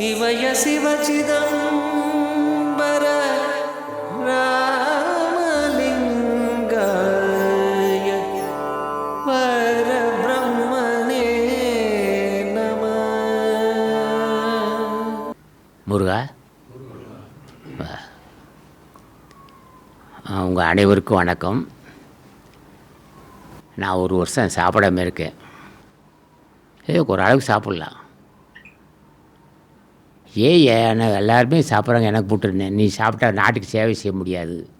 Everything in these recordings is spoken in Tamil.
சிவய சிவச்சிதம்பர ராமலிங்காய பரபிரம்மனே நம. முருகா? உங்கள் அனைவருக்கும் வணக்கம். நான் ஒரு வருஷம் சாப்பிடாம இருக்கேன். ஏ ஒரு அளவுக்கு சாப்பிட்லாம். ஏன் ஏன்னா எல்லாருமே சாப்பிட்றாங்க எனக்கு போட்டுருந்தேன் நீ சாப்பிட்டா நாட்டுக்கு சேவை செய்ய முடியாது.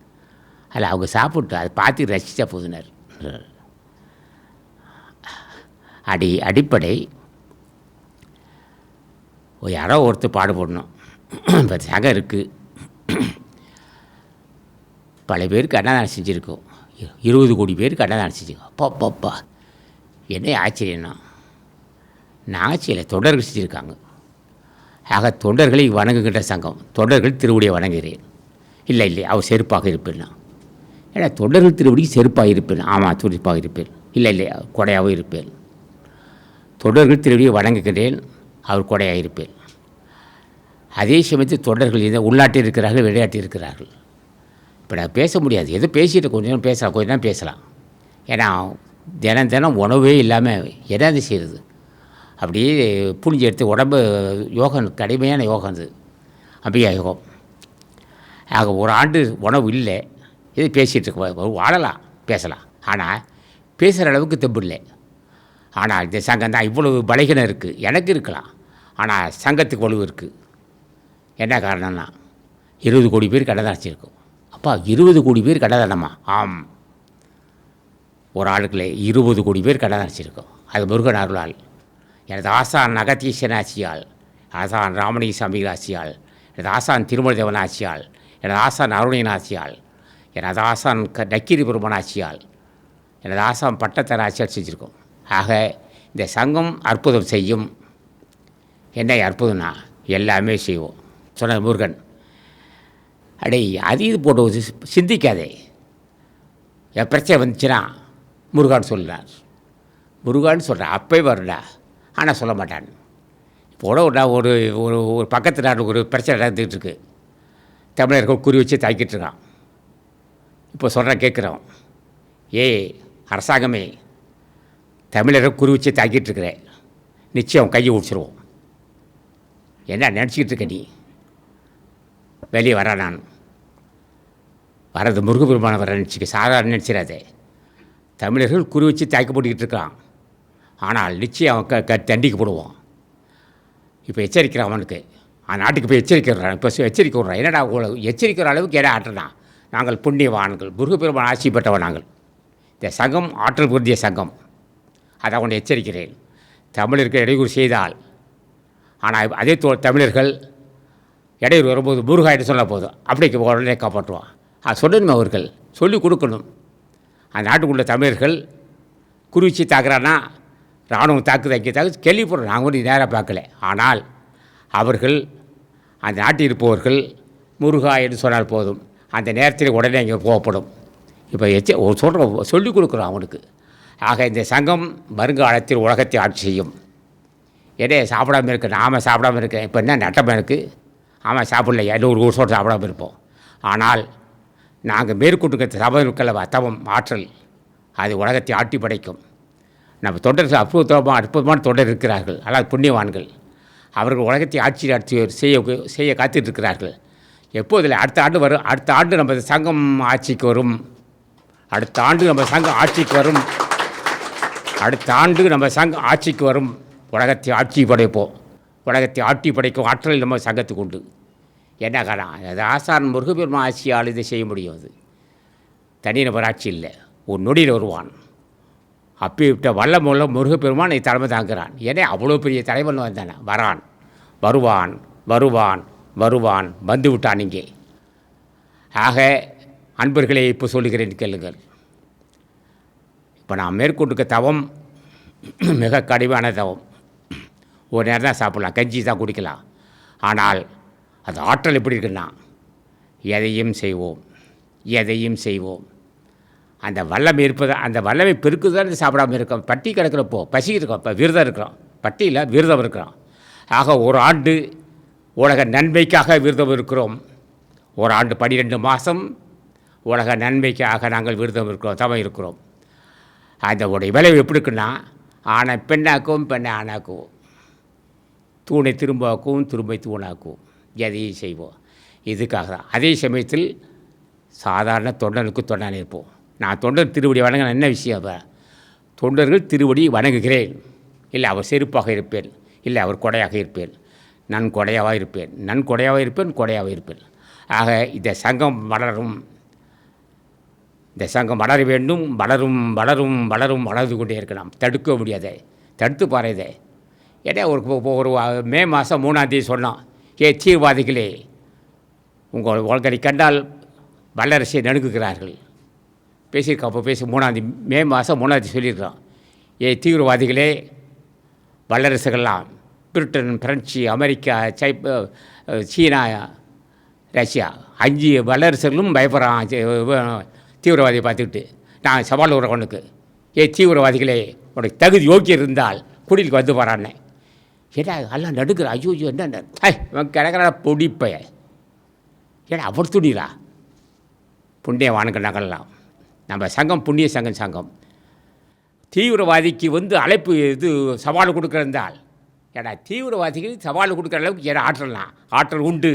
அதில் அவங்க சாப்பிட்டு அதை பார்த்து ரசித்தா போதுனர் அடி அடிப்படை. ஒரு யாரோ ஒருத்தர் பாடுபடணும் இப்போ சகம் இருக்குது பல பேருக்கு அன்னதானம் செஞ்சுருக்கோம். இரு- இருபது கோடி பேருக்கு அன்னதானம் செஞ்சுருக்கோம். அப்பா அப்பா, என்ன ஆச்சரியம்னா நான் சில தொண்டர்கள் செஞ்சுருக்காங்க. ஆக தொண்டர்களை வணங்குகின்ற சங்கம் தொண்டர்கள் திருவடியை வணங்குகிறேன். இல்லை இல்லை அவர் செருப்பாக இருப்பேன் நான். ஏன்னா தொண்டர்கள் திருவடிக்கு செருப்பாக இருப்பேன் ஆமாம் துடிப்பாக இருப்பேன். இல்லை இல்லை கொடையாகவும் இருப்பேன். தொண்டர்கள் திருவடியை வணங்குகிறேன் அவர் கொடையாக இருப்பேன். அதே சமயத்தில் தொண்டர்கள் இதை உள்நாட்டில் இருக்கிறார்கள் விளையாட்டில் இருக்கிறார்கள் இப்போ நான் பேச முடியாது. எதோ பேசிட்டு கொஞ்ச நேரம் பேசலாம் கொஞ்ச நேரம் பேசலாம். ஏன்னா தினம் தினம் உணவே இல்லாமல் எதாவது செய்கிறது அப்படியே புளிஞ்சு எடுத்து உடம்பு யோகம் கடுமையான யோகம் அது. அம்பிகா யோகம். ஆக ஒரு ஆண்டு உணவு இல்லை. இது பேசிகிட்டு இருக்க வாழலாம் பேசலாம். ஆனால் பேசுகிற அளவுக்கு தெம்பு இல்லை. ஆனால் இந்த சங்கம் தான் இவ்வளவு பலகீனம் இருக்குது எனக்கு இருக்கலாம். ஆனால் சங்கத்துக்கு வலுவு இருக்குது என்ன காரணம்னா இருபது கோடி பேர் கடை அப்பா இருபது கோடி பேர் கடை தானம்மா ஆம். ஒரு ஆளுக்குள்ளே இருபது கோடி பேர் கடை அடைச்சிருக்கோம் அது முருகன் அருளால். எனது ஆசான் அகத்தீசன் ஆட்சியால் ஆசான் ராமணி சாமிகள் ஆட்சியால் எனது ஆசான் திருமல தேவன் ஆட்சியால் எனது ஆசான் அருணையன் ஆட்சியால் எனது ஆசான் க நக்கீரி பெருமன் ஆட்சியால் எனது ஆசான் பட்டத்தர ஆட்சியால் செஞ்சுருக்கோம். ஆக இந்த சங்கம் அற்புதம் செய்யும். என்ன அற்புதம்னா எல்லாமே செய்வோம். சொன்னது முருகன். அடே அது இது போட்டு சி- சிந்திக்காதே. என் பிரச்சனை வந்துச்சுன்னா முருகான் சொல்கிறார் முருகான்னு சொல்கிறேன் அப்பே வருடா ஆனால் சொல்ல மாட்டான். இப்போ கூட ஒரு ஒரு ஒரு ஒரு பக்கத்து நாட்டில் ஒரு பிரச்சனை நடந்துகிட்டு இருக்குது தமிழர்கள் குறி வச்சு தாக்கிட்டு இருக்கான். இப்போ சொல்கிறேன் கேட்குறோம் ஏய் அரசாங்கமே தமிழரை குறி வச்சு தாக்கிட்டு இருக்கிறேன் நிச்சயம் கையை உடிச்சிருவோம். என்ன நினச்சிக்கிட்டு இருக்க நீ? வெளியே வர நான். வரது முருகபெருமான வர நினச்சிக்க சாதாரண நினச்சிடாதே. தமிழர்கள் குறி வச்சு தாக்கப்பட்டுக்கிட்டு இருக்கான். ஆனால் நிச்சயம் அவன் க க தண்டிக்கப்படுவான் இப்போ எச்சரிக்கிறான் அவனுக்கு. அந்த நாட்டுக்கு போய் எச்சரிக்கிறான். இப்போ எச்சரிக்கை விட்றான். என்னடா உங்களை எச்சரிக்கிற அளவுக்கு என்ன ஆட்டுறான் நாங்கள் புண்ணியவான்கள். முருகப்பெருமான் ஆட்சி பெற்றவன் நாங்கள். இந்த சங்கம் ஆற்றல் பொருந்திய சங்கம். அதை அவனை எச்சரிக்கிறேன். தமிழருக்கு இடையூறு செய்தால். ஆனால் அதே தோ தமிழர்கள் இடையூறு வரும்போது முருகாயிட்டு சொன்ன போதும். அப்படிக்கு உடனே காப்பாற்றுவான். அது சொல்லணும் அவர்கள். சொல்லிக் கொடுக்கணும். அந்த நாட்டுக்குள்ள தமிழர்கள் குறிச்சி தாக்குறான்னா இராணுவம் தாக்குதல் தாக்கு கேள்விப்படுறோம். நாங்கள் கொஞ்சம் நேராக பார்க்கல. ஆனால் அவர்கள் அந்த நாட்டில் இருப்பவர்கள் முருகா என்று சொன்னால் போதும். அந்த நேரத்தில் உடனே அங்கே போகப்படும். இப்போ எச்ச ஒரு சொல்லிக் கொடுக்குறோம் அவனுக்கு. ஆக இந்த சங்கம் வருங்காலத்தில் உலகத்தை ஆட்சி செய்யும். ஏடே சாப்பிடாம இருக்கு நாம் சாப்பிடாம இருக்கேன் இப்போ என்ன நட்டமாக இருக்குது ஆமாம் சாப்பிடல. நூறு வருஷம் சாப்பிடாம இருப்போம். ஆனால் நாங்கள் மேற்கொண்டு சபை இருக்கல்லவா தவம் ஆற்றல் அது உலகத்தை ஆட்டி படைக்கும் நம்ம தொண்டர்கள் அற்புதமாக அற்புதமான தொண்டர் இருக்கிறார்கள். அதாவது புண்ணியவான்கள். அவர்கள் உலகத்தை ஆட்சி ஆட்சி செய்ய செய்ய காத்துட்டு இருக்கிறார்கள் எப்போதில் அடுத்த ஆண்டு வரும் அடுத்த ஆண்டு நம்ம சங்கம் ஆட்சிக்கு வரும். அடுத்த ஆண்டு நம்ம சங்கம் ஆட்சிக்கு வரும். அடுத்த ஆண்டு நம்ம சங்கம் ஆட்சிக்கு வரும். உலகத்தை ஆட்சி படைப்போம். உலகத்தை ஆட்சி படைக்கும் ஆற்றல் நம்ம சங்கத்துக்கு உண்டு. என்ன காரணம்? அது ஆசான் முருகபெருமா ஆட்சியால் இதை செய்ய முடியும் அது. தனிநபர் ஆட்சி இல்லை. ஒரு நொடியில் வருவான். அப்பேற்பட்ட வல்லமுள்ள முருகப்பெருமான் இதை தலைமை தாங்குகிறான். ஏன்னா அவ்வளோ பெரிய தலைவன் வந்தானே. வரான். வருவான் வருவான் வருவான். வந்து விட்டான் இங்கே. ஆக அன்பர்களே இப்போ சொல்லுகிறேன் கேளுங்கள். இப்போ நான் மேற்கொண்டுக்க தவம் மிக கடிவான தவம். ஒரு நேரம் தான் சாப்பிட்லாம். கஞ்சி தான் குடிக்கலாம். ஆனால் அது ஆற்றல் எப்படி இருக்குன்னா எதையும் செய்வோம். எதையும் செய்வோம். அந்த வல்லமை இருப்பது அந்த வல்லமை பெருக்குதான் சாப்பிடாம இருக்கோம். பட்டி கிடக்கிறப்போ பசி இருக்கோம். இப்போ விரதம் இருக்கிறோம். பட்டியில் விரதம் இருக்கிறோம். ஆக ஒரு ஆண்டு உலக நன்மைக்காக விரதம் இருக்கிறோம். ஒரு ஆண்டு பன்னிரெண்டு மாதம் உலக நன்மைக்காக நாங்கள் விரதம் இருக்கிறோம் தவம் இருக்கிறோம். அந்த உடைய விளைவு எப்படி இருக்குன்னா ஆணை பெண்ணாக்கும் பெண்ணை ஆணாக்குவோம் தூணை திரும்பாக்கும் திரும்பை தூணாக்குவோம் எதையும் செய்வோம். இதுக்காக தான் அதே சமயத்தில் சாதாரண தொண்டனுக்கு தொண்டான இருப்போம். நான் தொண்டர் திருவடி வணங்க என்ன விஷயம் அப்போ? தொண்டர்கள் திருவடி வணங்குகிறேன். இல்லை அவர் செருப்பாக இருப்பேன். இல்லை அவர் கொடையாக இருப்பேன். நான் கொடையாக இருப்பேன். நன் கொடையாக இருப்பேன் கொடையாக இருப்பேன். ஆக இந்த சங்கம் வளரும். இந்த சங்கம் வளர வேண்டும். வளரும் வளரும் வளரும் வளர்ந்து கொண்டே இருக்கலாம். தடுக்க முடியாதே. தடுத்து பாருதே ஏன்னா ஒரு ஒரு மே மாதம் மூணாந்தேதி சொன்னான். ஏ தீவிரவாதிகளே உங்கள் உங்களை கண்டால் வல்லரசை நடுங்குகிறார்கள். பேசியிருக்கோம் அப்போ பேசி மூணாந்தேதி மே மாதம் மூணாந்தி சொல்லியிருக்கான் ஏ தீவிரவாதிகளே வல்லரசுகள்லாம் பிரிட்டன் பிரெஞ்சு அமெரிக்கா சைப் சீனா ரஷ்யா அஞ்சு வல்லரசுகளும் பயப்படுறான் தீவிரவாதியை பார்த்துக்கிட்டு. நான் சவால் விடுறேன் உனக்கு. ஏ தீவிரவாதிகளே உனக்கு தகுதி யோக்கியம் இருந்தால் குடிலுக்கு வந்து போகிறான்னே ஏடா எல்லாம் நடுக்கிற ஐயோ ஐயோ என்ன இவன் கிடக்கிற பொடிப்பைய ஏடா அவர் துணிரா புண்ணிய வானுக்கு நகரலாம். நம்ம சங்கம் புண்ணிய சங்கம் சங்கம். தீவிரவாதிக்கு வந்து அழைப்பு இது சவால் கொடுக்குறந்தால் ஏடா தீவிரவாதிக்கு சவால் கொடுக்குற அளவுக்கு ஏடா ஆற்றலாம்? ஆற்றல் உண்டு.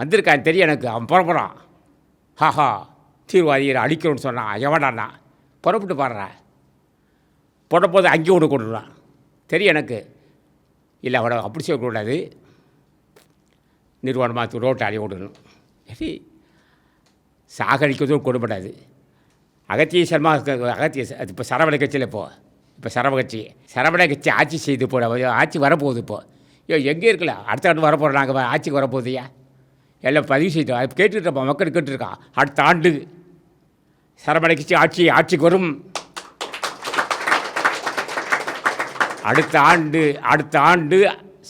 வந்திருக்கான் தெரியும் எனக்கு அவன் புறப்புறான் ஹாஹா தீவிரவாதியை அடிக்கணும்னு சொன்னான். எவனாண்ணா புறப்பட்டு பாடுறா. போது அங்கே ஒன்று கொடுறான் தெரியும் எனக்கு இல்லை அவனை அப்படி செய்யக்கூடாது நிர்வாணமாக ரோட்டை அழிய விடணும் சரி. சாகடிக்கிறதும் கொடுபடாது. அகத்திய சர்மா அகத்திய அது இப்போ சரவண கட்சியில் இப்போ இப்போ சரவண கட்சி சரவண கட்சி ஆட்சி செய்து போட ஆட்சி வரப்போகுது இப்போ. ஐயோ எங்கே இருக்கல அடுத்த ஆண்டு வரப்போகிறோம் நாங்கள் ஆட்சிக்கு வரப்போகுதுயா? எல்லாம் பதிவு செய்தோம். அது கேட்டுருக்கோம் மக்கள் கேட்டுருக்கான். அடுத்த ஆண்டு சரவண கட்சி ஆட்சி ஆட்சிக்கு வரும். அடுத்த ஆண்டு அடுத்த ஆண்டு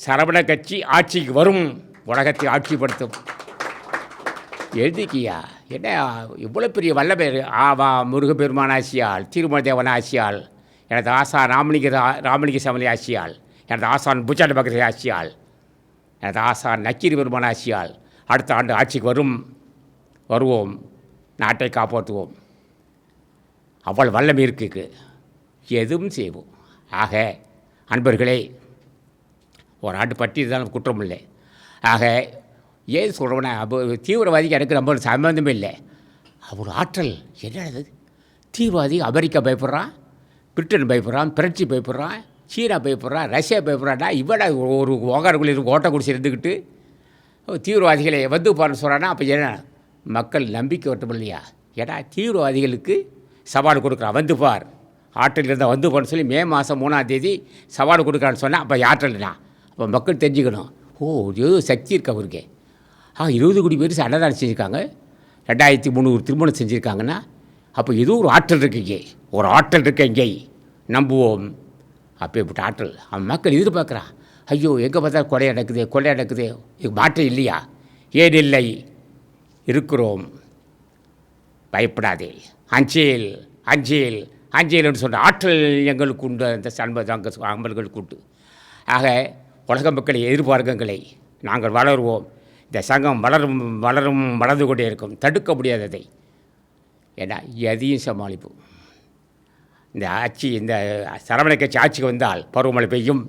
சரவண கட்சி ஆட்சிக்கு வரும். உலகத்தை ஆட்சிப்படுத்தும். எழுதிக்கியா? என்ன இவ்வளோ பெரிய வல்லபேர் ஆவா முருகப்பெருமான் ஆசியால் திருமல தேவன் ஆசியால் எனது ஆசா ராமலிங்க ராமலிங்க சமலி ஆசியால் எனது ஆசான் புஜாட பக்தி ஆசியால் எனது ஆசான் நக்கீரி பெருமான் ஆசியால் அடுத்த ஆண்டு ஆட்சிக்கு வரும் வருவோம் நாட்டை காப்பாற்றுவோம். அவ்வளோ வல்லம் இருக்கு எதுவும் செய்வோம். ஆக அன்பர்களே ஒரு ஆண்டு பற்றி இருந்தாலும் குற்றமில்லை. ஆக ஏன் சொல்கிறவனா அப்போ தீவிரவாதிக்கு எனக்கு ரொம்ப சம்மந்தமே இல்லை. அவர் ஆற்றல். என்னது தீவிரவாதி அமெரிக்கா பயப்படுறான் பிரிட்டன் பயப்படுறான் பிரெஞ்சு பயப்படுறான் சீனா பயப்படுறான் ரஷ்யா பயப்படுறான்டா. இவடா ஒரு ஓகாரக்குள்ளே ஓட்ட குடிச்சு இருந்துக்கிட்டு தீவிரவாதிகளை வந்து பாருன்னு சொல்கிறான்னா அப்போ என்ன? மக்கள் நம்பிக்கை வரட்டும் இல்லையா? ஏடா தீவிரவாதிகளுக்கு சவால் கொடுக்குறான். வந்து பார். ஆற்றல் இருந்தால் வந்து பாருன்னு சொல்லி மே மாதம் மூணாம் தேதி சவால் கொடுக்குறான்னு சொன்னால் அப்போ ஆற்றல்னா அப்போ மக்கள் தெரிஞ்சுக்கணும். ஓ ஏதோ சக்தி இருக்கு அவருக்கு? ஆ இருபது கோடி பேர் அன்னதானம் செஞ்சுருக்காங்க. ரெண்டாயிரத்தி முந்நூறு திருமணம் செஞ்சுருக்காங்கன்னா அப்போ ஏதோ ஒரு ஆற்றல் இருக்கு இங்கே. ஒரு ஆற்றல் இருக்கு இங்கே. நம்புவோம். அப்பேற்பட்ட ஆற்றல். அவன் மக்கள் எதிர்பார்க்குறான் ஐயோ எங்கே பார்த்தா கொலை நடக்குது கொலை நடக்குது. இது மாற்றம் இல்லையா? ஏன் இல்லை? இருக்கிறோம். பயப்படாதே. அஞ்சேல் அஞ்சேல் அஞ்சேல்னு சொன்ன ஆற்றல் எங்களுக்கு உண்டு. அந்த சண்பதாங்க அம்பல்களுக்கு உண்டு. ஆக உலக மக்களை எதிர்பார்க்கங்களை நாங்கள் வளருவோம். இந்த சங்கம் வளரும் வளரும் வளர்ந்து கொண்டே இருக்கும். தடுக்க முடியாததை ஏன்னா எதையும் சமாளிப்போம். இந்த ஆட்சி இந்த சரவண கட்சி ஆட்சிக்கு வந்தால் பருவமழை பெய்யும்.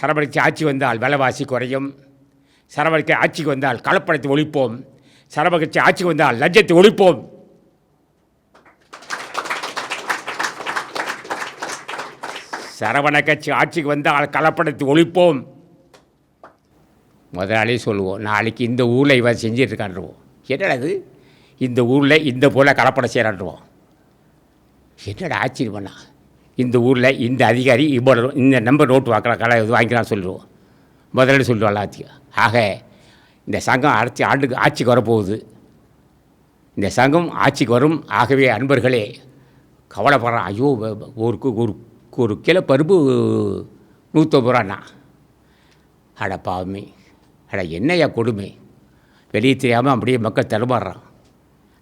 சரவண ஆட்சி வந்தால் விலைவாசி குறையும். சரவண ஆட்சிக்கு வந்தால் கலப்படத்தை ஒழிப்போம். சரவண கட்சி ஆட்சிக்கு வந்தால் லஞ்சத்தை ஒழிப்போம். சரவண கட்சி ஆட்சிக்கு வந்தால் கலப்படத்தை ஒழிப்போம். முதலாளி சொல்லுவோம் நாளைக்கு இந்த ஊரில் இவன் செஞ்சுட்டு இருக்கான்ருவோம் என்னடா அது இந்த ஊரில் இந்த போல் கலப்படம் செய்கிறான்ருவோம் என்னடா ஆச்சரியம் பண்ணா? இந்த ஊரில் இந்த அதிகாரி இவ்வளோ இந்த நம்பர் நோட்டு வாக்கலாம் கலை இது வாங்கிக்கலாம் சொல்லுவோம் முதலாளி சொல்லுவோம் எல்லாத்தையும். ஆக இந்த சங்கம் அடுத்த ஆண்டுக்கு ஆட்சிக்கு வரப்போகுது. இந்த சங்கம் ஆட்சிக்கு வரும். ஆகவே அன்பர்களே கவலைப்படுறான் ஐயோ ஒரு கு- ஒரு ஒரு கிலோ பருப்பு நூற்றம்பது ரூபாண்ணா. அட பாவமே அட என்னையா கொடுமை? வெளியே தெரியாமல் அப்படியே மக்கள் தடுமாறுறான்.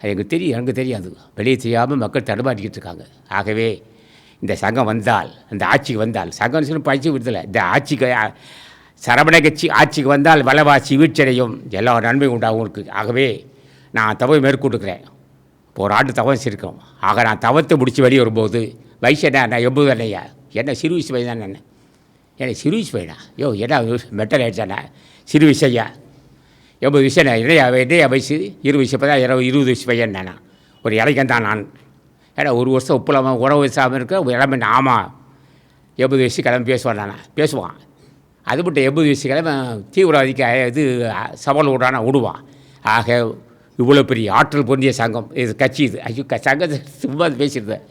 அது எனக்கு தெரியும் எனக்கு தெரியாது. வெளியே தெரியாமல் மக்கள் தடுமாறிக்கிட்டு இருக்காங்க. ஆகவே இந்த சங்கம் வந்தால் அந்த ஆட்சிக்கு வந்தால் சங்கம் சொல்லி பழிச்சு விடுதலை. இந்த ஆட்சிக்கு சரவண கட்சி ஆட்சிக்கு வந்தால் விலைவாசி வீழ்ச்சியடையும். எல்லா நன்மை உண்டாகும் இருக்குது ஆகவே நான் தவறு மேற்கொண்டுக்கிறேன். இப்போ ஒரு ஆண்டு தவம் ஆக நான் தவத்தை முடித்து வெளியே வரும்போது வயசு என்ன? நான் எண்பது இல்லையா? என்ன சிறு வயசு பையன்? தான் என்ன? என்ன சிறு வயசு பையனா? யோ என்ன மெட்டல் ஆகிடுச்சாண்ணா சிறு வயசையா எண்பது விஷயம் நான் இடையா இடையா வயசு இருபது வயசு இப்போ தான் இருபது இருபது வயசு பையன் நானா ஒரு இலைக்கன் தான் நான். ஏன்னா ஒரு வருஷம் உப்பு இல்லாமல் உறவு வயசாமல் இருக்க இளமை ஆமாம் எண்பது வயசு கிளம்பி பேசுவான் நானா. பேசுவான். அது மட்டும் எண்பது வயசு கிழமை தீவிரவாதிக்கு இது சவால் விடான விடுவான். ஆக இவ்வளோ பெரிய ஆற்றல் பொருந்திய சங்கம் இது கட்சி இது. ஐயோ க சங்கத்தை சும்மா பேசியிருந்தேன்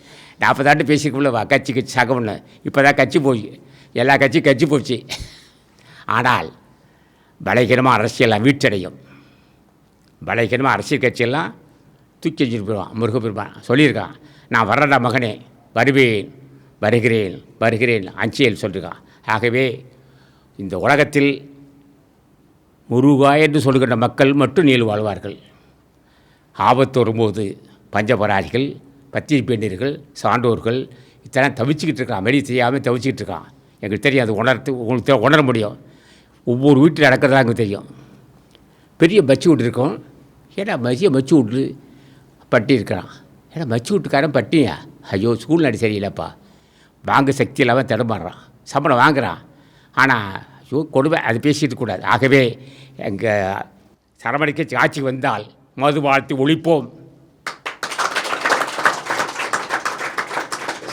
நாற்பதாண்டு பேசியிருக்கோம்ல கட்சி கட்சி சங்கம்னு. இப்போ தான் கட்சி போய் எல்லா கட்சியும் கட்சி போச்சு. ஆனால் பலகீனமாக அரசியலாம் வீழ்ச்சடையும் பலகீனமாக அரசியல் கட்சியெல்லாம் தூக்கி வச்சுட்டு போயிடுவான் முருகப்பெருமான் சொல்லியிருக்கான் நான் வர்றடா மகனே வருவேன் வருகிறேன் வருகிறேன் அஞ்சியல் சொல்லியிருக்கான். ஆகவே இந்த உலகத்தில் முருகா என்று சொல்கின்ற மக்கள் மட்டும் நீள் வாழ்வார்கள். ஆபத்து வரும்போது பஞ்சபராதிகள் பத்திரி பெண்டீர்கள் சான்றோர்கள் இத்தனை தவிச்சுக்கிட்டு இருக்கான். வெளியே தெரியாமல் தவிச்சிக்கிட்டு இருக்கான். எங்களுக்கு தெரியும் அது உணர்த்து உங்களுக்கு உணர முடியும். ஒவ்வொரு வீட்டில் நடக்கிறதா அங்கே தெரியும். பெரிய மச்சு வீட்டு இருக்கும். ஏன்னா மச்சிய மச்சு வீட்டு பட்டி இருக்கிறான். ஏன்னா மச்சு வீட்டுக்காரன் பட்டியா ஐயோ சூழ்நிலை சரியில்லைப்பா. வாங்க சக்தி இல்லாமல் தடுமாறுறான். சம்பளம் வாங்குறான். ஆனால் ஐயோ கொடுமை அது பேசிட்டு கூடாது. ஆகவே எங்கள் சரமணிக்கு ஆட்சி வந்தால் மது வாழ்த்து ஒழிப்போம்.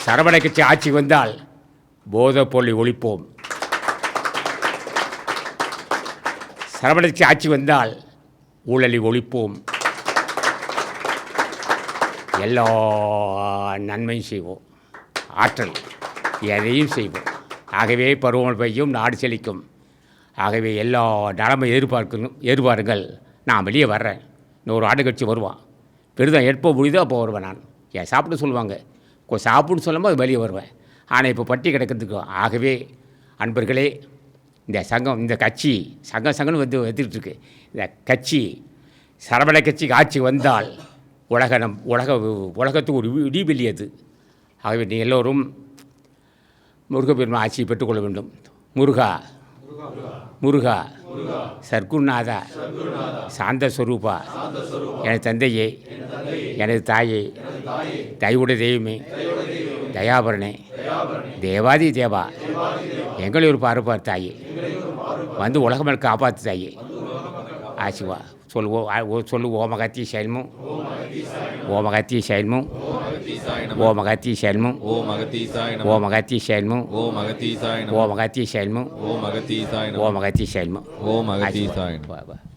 சரவண கட்சி ஆட்சி வந்தால் போதை பொருளை ஒழிப்போம். சரவணச்சி ஆட்சி வந்தால் ஊழலை ஒழிப்போம். எல்லா நன்மையும் செய்வோம். ஆற்றல் எதையும் செய்வோம். ஆகவே பருவமழை பெய்யும் நாடு செழிக்கும். ஆகவே எல்லா நலமும் எதிர்பார்க்கணும் எதிர்பாருங்கள். நான் வெளியே வர்றேன். இன்னொரு ஆடு கட்சி வருவான். பெரிதான் எப்போ முடியுதோ அப்போ வருவேன் நான். ஏன் சாப்பிட சொல்லுவாங்க? சாப்பிடுன்னு சொல்லும்போது வெளியே வருவேன். ஆனால் இப்போ பட்டி கிடக்கிறதுக்கு ஆகவே அன்பர்களே இந்த சங்கம் இந்த கட்சி சங்கம் சங்கம்னு வந்து வந்துக்கிட்டு இருக்கு இந்த கட்சி சரவண கட்சிக்கு ஆட்சி வந்தால் உலக நம் உலக உலகத்துக்கு ஒரு இடிவெளி அது ஆகவே நீ எல்லோரும் முருகப்பெருமான் ஆட்சியை பெற்றுக்கொள்ள வேண்டும். முருகா முருகா சர்க்குநாதா சாந்த ஸ்வரூபா எனது தந்தையே எனது தாயே தயவுடைய தெய்வமே தயாபரணே தேவாதி தேவா. எங்களை ஒரு பார்ப்பார் தாயி. வந்து உலகமல் காப்பாற்று தாயி. ஆசிவா. சொல்லுவோம் ஆ- ஓ- சொல்லு ஓமகத்தி சைல்மும் ஓமகத்தி சைல்மும் ஓமகத்தி அகத்தீசாய ஓமகத்தி சைல்மும் ஓமகத்தி அகத்தீசாய ஓமகத்தி சைல்மும் ஓமகத்தி அகத்தீசாய ஓமகத்தி சைல்மும் ஓம் அகத்தீசாய நம ஓமகத்தி செயல்மும்